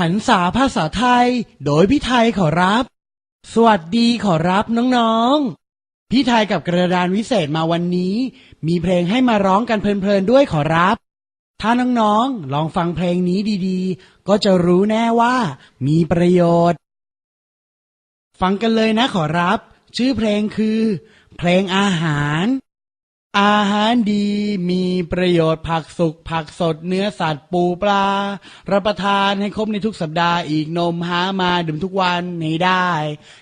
หันษาภาษาไทย โดยพี่ไทยขอรับ สวัสดีขอรับน้องๆ พี่ไทยกับกระดานวิเศษมาวันนี้ มีเพลงให้มาร้องกันเพลินๆด้วยขอรับ ถ้าน้องๆ ลองฟังเพลงนี้ดีๆ ก็จะรู้แน่ว่ามีประโยชน์ ฟังกันเลยนะขอรับ ชื่อเพลงคือ เพลงอาหาร อาหารดีมีประโยชน์ผักสุกผักสดเนื้อสัตว์ปูปลา รับประทานให้ครบในทุกสัปดาห์อีกนมหามาดื่มทุกวันให้ได้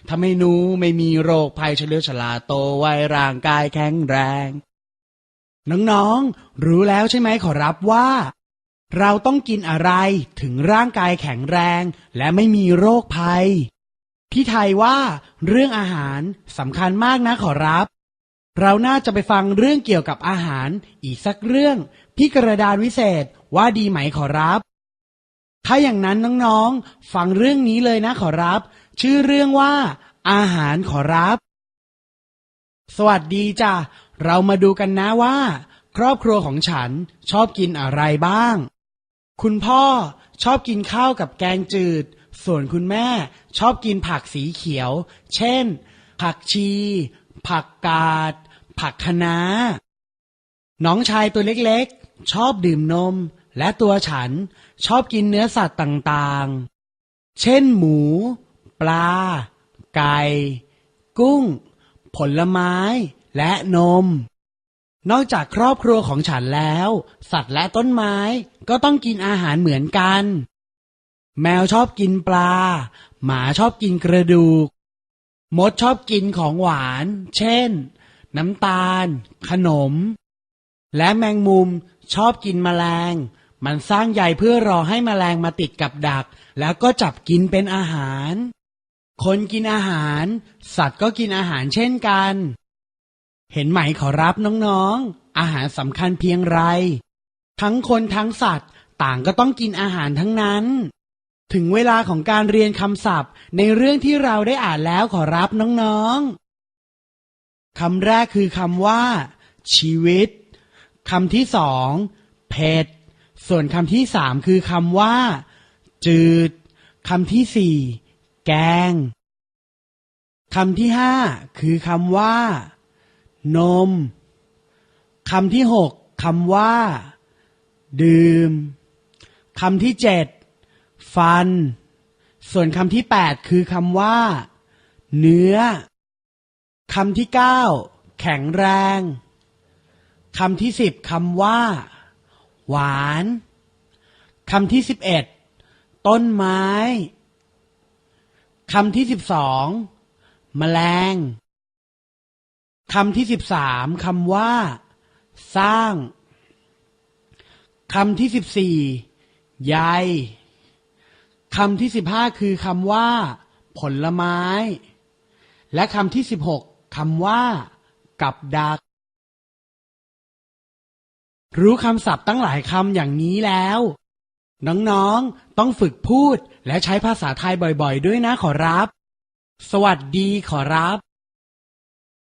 ทำให้หนูไม่มีโรคภัยเฉลียวฉลาโตไวร่างกายแข็งแรง น้องๆ รู้แล้วใช่ไหมขอรับว่า เราต้องกินอะไรถึงร่างกายแข็งแรง และไม่มีโรคภัยพี่ไทยว่า เรื่องอาหารสำคัญมากนะขอรับ เราน่าจะไปฟังเรื่องเกี่ยวกับอาหารอีกสักเรื่องพี่กระดานวิเศษว่าดีไหมขอรับ ถ้าอย่างนั้นน้องๆ ฟังเรื่องนี้เลยนะขอรับ ชื่อเรื่องว่า อาหารขอรับ สวัสดีจ้ะเรามาดูกันนะว่า ครอบครัวของฉันชอบกินอะไรบ้าง คุณพ่อชอบกินข้าวกับแกงจืด ส่วนคุณแม่ชอบกินผักสีเขียว เช่น ผักชี ผักกาด ผักคะน้าน้องชายตัวเล็กๆ ชอบดื่มนม และตัวฉันชอบกินเนื้อสัตว์ต่างๆ เช่นหมู ปลา ไก่ กุ้ง ผลไม้ และนม นอกจากครอบครัวของฉันแล้ว สัตว์และต้นไม้ก็ต้องกินอาหารเหมือนกัน แมวชอบกินปลา หมาชอบกินกระดูก มดชอบกินของหวาน เช่น น้ำตาล ขนม และแมงมุมชอบกินแมลง มันสร้างใยเพื่อรอให้แมลงมาติดกับดัก แล้วก็จับกินเป็นอาหาร คนกินอาหาร สัตว์ก็กินอาหารเช่นกัน เห็นไหมขอรับน้องๆ อาหารสำคัญเพียงไร ทั้งคนทั้งสัตว์ต่างก็ต้องกินอาหารทั้งนั้น ถึงเวลาของการเรียนคำศัพท์ ในเรื่องที่เราได้อ่านแล้วขอรับน้องๆ คำแรกคือคำว่า ชีวิต คำที่สองเผ็ด ส่วนคำที่สามคือคำว่า จืด คำที่สี่แกง คำที่ห้าคือคำว่า นม คำที่หกคำว่า ดื่ม คำที่เจ็ด ฟัน ส่วนคำที่แปดคือคำว่า เนื้อคำที่เก้าแข็งแรงคำที่สิบคำว่า หวานคำที่สิบเอ็ดต้นไม้คำที่สิบสองแมลงคำที่สิบสามคำว่า สร้างคำที่สิบสี่ใย คำที่สิบห้าคือคำว่า ผลไม้ และคำที่สิบหกคำว่า กับดัก รู้คำศัพท์ตั้งหลายคำอย่างนี้แล้ว น้องๆ ต้องฝึกพูดและใช้ภาษาไทยบ่อยๆ ด้วยนะขอรับ สวัสดีขอรับ